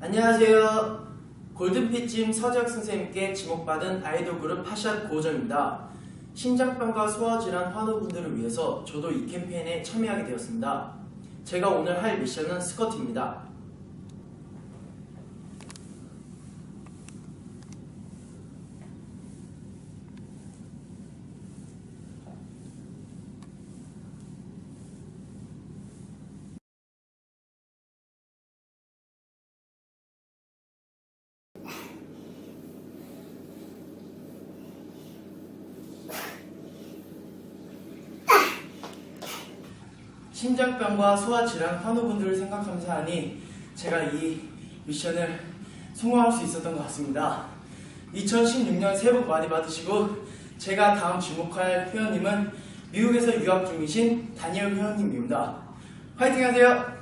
안녕하세요. 골든피찜 서재혁 선생님께 지목받은 아이돌 그룹 파샷 고정입니다. 심장병과 소화질환 환우분들을 위해서 저도 이 캠페인에 참여하게 되었습니다. 제가 오늘 할 미션은 스쿼트입니다. 심장병과 소화질환 환우분들을 생각하면서 하니 제가 이 미션을 성공할 수 있었던 것 같습니다. 2016년 새해 복 많이 받으시고 제가 다음 주목할 회원님은 미국에서 유학 중이신 다니엘 회원님입니다. 화이팅 하세요!